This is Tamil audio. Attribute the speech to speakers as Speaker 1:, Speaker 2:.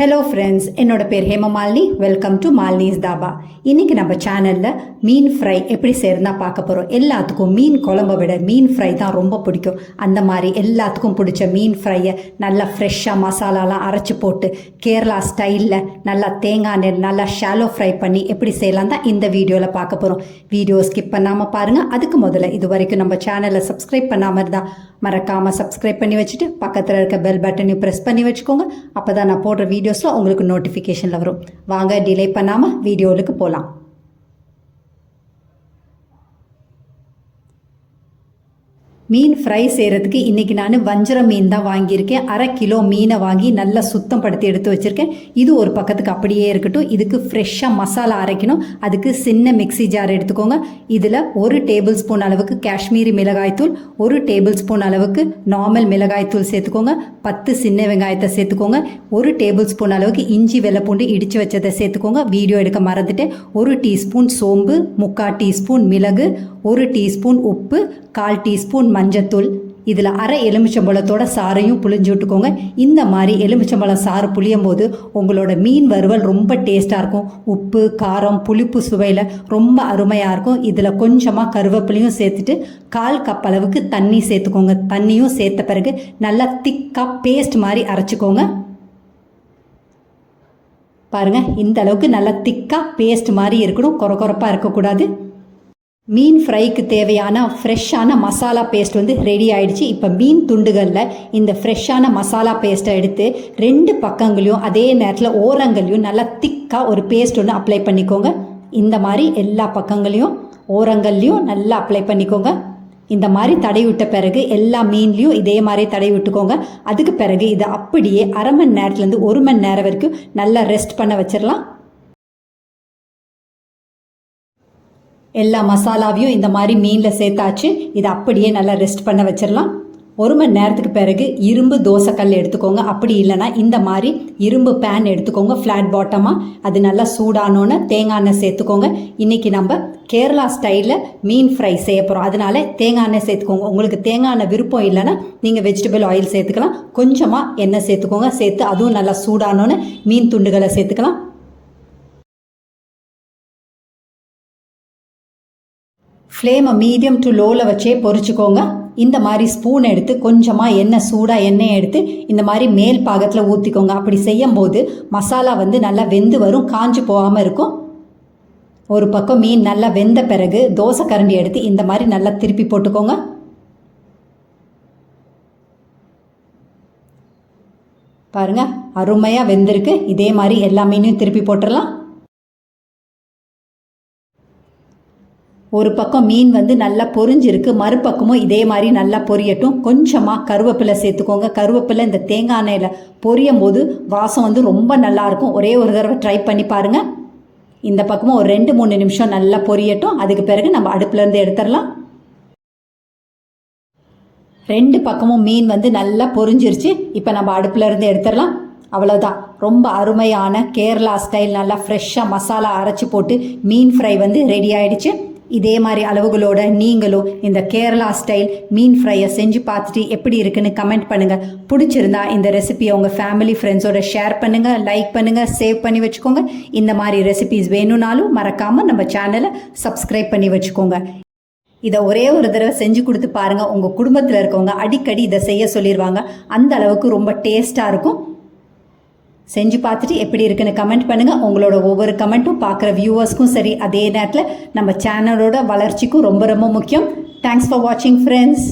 Speaker 1: ஹலோ ஃப்ரெண்ட்ஸ் என்னோட பேர் ஹேமமாலினி வெல்கம் டு மாலினிஸ் தாபா. இன்னைக்கு நம்ம சேனலில் மீன் ஃப்ரை எப்படி செய்யறதா பார்க்க போகிறோம் எல்லாத்துக்கும் மீன் குழம்ப விட மீன் ஃப்ரை தான் ரொம்ப பிடிக்கும். அந்த மாதிரி எல்லாத்துக்கும் பிடிச்ச மீன் ஃப்ரையை நல்லா ஃப்ரெஷ்ஷாக மசாலாலாம் அரைச்சி போட்டு கேரளா ஸ்டைலில் நல்லா தேங்காய் நெல் நல்லா ஷாலோ ஃப்ரை பண்ணி எப்படி செய்யலாம் தான் இந்த வீடியோவில் பார்க்க போகிறோம் வீடியோ ஸ்கிப் பண்ணாமல் பாருங்கள் அதுக்கு முதல்ல இது வரைக்கும் நம்ம சேனலை சப்ஸ்கிரைப் பண்ணாமல் இருந்தால் மறக்காமல் சப்ஸ்கிரைப் பண்ணி வச்சுட்டு பக்கத்தில் இருக்க பெல் பட்டனையும் ப்ரெஸ் பண்ணி வச்சுக்கோங்க. அப்போ தான் நான் போடுற வீடியோ வீடியோஸும் உங்களுக்கு நோட்டிஃபிகேஷனில் வரும். வாங்க டிலே பண்ணாமல் வீடியோவுக்கு போகலாம் மீன் ஃப்ரை செய்கிறதுக்கு இன்றைக்கி நான் வஞ்சர மீன் தான் வாங்கியிருக்கேன். அரை கிலோ மீனை வாங்கி நல்லா சுத்தம் படுத்தி எடுத்து வச்சுருக்கேன். இது ஒரு பக்கத்துக்கு அப்படியே இருக்கட்டும். இதுக்கு ஃப்ரெஷ்ஷாக மசாலா அரைக்கணும். அதுக்கு சின்ன மிக்ஸி ஜார் எடுத்துக்கோங்க. இதில் ஒரு டேபிள் ஸ்பூன் அளவுக்கு காஷ்மீரி மிளகாய்த்தூள் ஒரு டேபிள் ஸ்பூன் அளவுக்கு நார்மல் மிளகாய்த்தூள் சேர்த்துக்கோங்க. பத்து சின்ன வெங்காயத்தை சேர்த்துக்கோங்க. ஒரு டேபிள் ஸ்பூன் அளவுக்கு இஞ்சி வெள்ளைப்பூண்டு இடித்து வச்சதை சேர்த்துக்கோங்க. வீடியோ எடுக்க மறந்துட்டேன். ஒரு டீஸ்பூன் சோம்பு முக்கால் டீஸ்பூன் மிளகு ஒரு டீஸ்பூன் உப்பு கால் டீஸ்பூன் மஞ்சத்தூள் இதில் அரை எலுமிச்சம்பழத்தோட சாறையும் புளிஞ்சு விட்டுக்கோங்க. இந்த மாதிரி எலுமிச்சம்பழம் சாறு புளியும் போது உங்களோட மீன் வறுவல் ரொம்ப டேஸ்ட்டாக இருக்கும். உப்பு காரம் புளிப்பு சுவையில் ரொம்ப அருமையாக இருக்கும். இதில் கொஞ்சமாக கருவேப்பிலையும் சேர்த்துட்டு கால் கப் அளவுக்கு தண்ணி சேர்த்துக்கோங்க. தண்ணியும் சேர்த்த பிறகு நல்லா திக்காக பேஸ்ட் மாதிரி அரைச்சிக்கோங்க. பாருங்கள் இந்த அளவுக்கு நல்லா திக்காக பேஸ்ட் மாதிரி இருக்கணும். கொர கொரப்பாக இருக்கக்கூடாது. மீன் ஃப்ரைக்கு தேவையான ஃப்ரெஷ்ஷான மசாலா பேஸ்ட் வந்து ரெடி ஆயிடுச்சு. இப்போ மீன் துண்டுகளில் இந்த ஃப்ரெஷ்ஷான மசாலா பேஸ்ட்டை எடுத்து ரெண்டு பக்கங்களையும் அதே நேரத்தில் ஓரங்களையும் நல்லா திக்காக ஒரு பேஸ்ட் ஒன்று அப்ளை பண்ணிக்கோங்க. இந்த மாதிரி எல்லா பக்கங்களையும் ஓரங்கள்லையும் நல்லா அப்ளை பண்ணிக்கோங்க. இந்த மாதிரி தடை விட்ட பிறகு எல்லா மீன்லேயும் இதே மாதிரி தடை விட்டுக்கோங்க. அதுக்கு பிறகு இதை அப்படியே அரை மணி நேரத்துலேருந்து ஒரு மணி நேரம் வரைக்கும் நல்லா ரெஸ்ட் பண்ண வச்சிடலாம் எல்லா மசாலாவையும் இந்த மாதிரி மீனில் சேர்த்தாச்சு. இதை அப்படியே நல்லா ரெஸ்ட் பண்ண வச்சிடலாம். ஒரு மணி நேரத்துக்கு பிறகு இரும்பு தோசைக்கல் எடுத்துக்கோங்க. அப்படி இல்லைனா இந்த மாதிரி இரும்பு பேன் எடுத்துக்கோங்க. ஃப்ளாட் பாட்டமாக அது நல்லா சூடானோன்னு தேங்காய் எண்ணெய் சேர்த்துக்கோங்க. இன்றைக்கி நம்ம கேரளா ஸ்டைலில் மீன் ஃப்ரை செய்ய போகிறோம் அதனால தேங்காய் எண்ணெய் சேர்த்துக்கோங்க. உங்களுக்கு தேங்காய் எண்ணெய் விருப்பம் இல்லைன்னா நீங்கள் வெஜிடபிள் ஆயில் சேர்த்துக்கலாம். கொஞ்சமாக எண்ணெய் சேர்த்துக்கோங்க. சேர்த்து அதுவும் நல்லா சூடானோன்னு மீன் துண்டுகளை சேர்த்துக்கலாம். ஃப்ளேமை மீடியம் டு லோவில் வச்சே பொறிச்சிக்கோங்க. இந்த மாதிரி ஸ்பூன் எடுத்து கொஞ்சமாக எண்ணெய் சூடாக எண்ணெய் எடுத்து இந்த மாதிரி மேல் பாகத்தில் ஊற்றிக்கோங்க அப்படி செய்யும் போது மசாலா வந்து நல்லா வெந்து வரும் காஞ்சு போகாமல் இருக்கும். ஒரு பக்கம் மீன் நல்லா வெந்த பிறகு தோசை கரண்டி எடுத்து இந்த மாதிரி நல்லா திருப்பி போட்டுக்கோங்க. பாருங்கள் அருமையாக வெந்திருக்கு. இதே மாதிரி எல்லா மீனையும் திருப்பி போட்டுடலாம் ஒரு பக்கம் மீன் வந்து நல்லா பொரிஞ்சிருக்கு மறுபக்கமும் இதே மாதிரி நல்லா பொரியட்டும். கொஞ்சமாக கருவேப்பிலை சேர்த்துக்கோங்க. கருவேப்பிலை இந்த தேங்காய் எண்ணெயில் பொரியும் போது வாசம் வந்து ரொம்ப நல்லாயிருக்கும் ஒரே ஒரு தடவை ட்ரை பண்ணி பாருங்கள் இந்த பக்கமும் ஒரு ரெண்டு மூணு நிமிஷம் நல்லா பொரியட்டும். அதுக்கு பிறகு நம்ம அடுப்புலேருந்து எடுத்துடலாம். ரெண்டு பக்கமும் மீன் வந்து நல்லா பொரிஞ்சிருச்சு. இப்போ நம்ம அடுப்புலேருந்து எடுத்துடலாம். அவ்வளோதான் ரொம்ப அருமையான கேரளா ஸ்டைல் நல்லா ஃப்ரெஷ்ஷாக மசாலா அரைச்சி போட்டு மீன் ஃப்ரை வந்து ரெடி ஆயிடுச்சு. இதே மாதிரி அளவுகளோட நீங்களும் இந்த கேரளா ஸ்டைல் மீன் ஃப்ரையை செஞ்சு பார்த்துட்டு எப்படி இருக்குன்னு கமெண்ட் பண்ணுங்கள் பிடிச்சிருந்தா இந்த ரெசிபியை உங்கள் ஃபேமிலி ஃப்ரெண்ட்ஸோட ஷேர் பண்ணுங்கள் லைக் பண்ணுங்கள் சேவ் பண்ணி வச்சுக்கோங்க. இந்த மாதிரி ரெசிபிஸ் வேணும்னாலும் மறக்காமல் நம்ம சேனலை சப்ஸ்கிரைப் பண்ணி வச்சுக்கோங்க. இதை ஒரே ஒரு தடவை செஞ்சு கொடுத்து பாருங்கள் உங்கள் குடும்பத்தில் இருக்கவங்க அடிக்கடி இதை செய்ய சொல்லிடுவாங்க அந்த அளவுக்கு ரொம்ப டேஸ்ட்டாக இருக்கும். செஞ்சு பார்த்துட்டு எப்படி இருக்குன்னு கமெண்ட் பண்ணுங்கள் உங்களோட ஒவ்வொரு கமெண்ட்டும் பார்க்குற வியூவர்ஸ்க்கும் சரி அதே நேரத்தில் நம்ம சேனலோட வளர்ச்சிக்கும் ரொம்ப ரொம்ப முக்கியம். தேங்க்ஸ் ஃபார் வாட்சிங் ஃப்ரெண்ட்ஸ்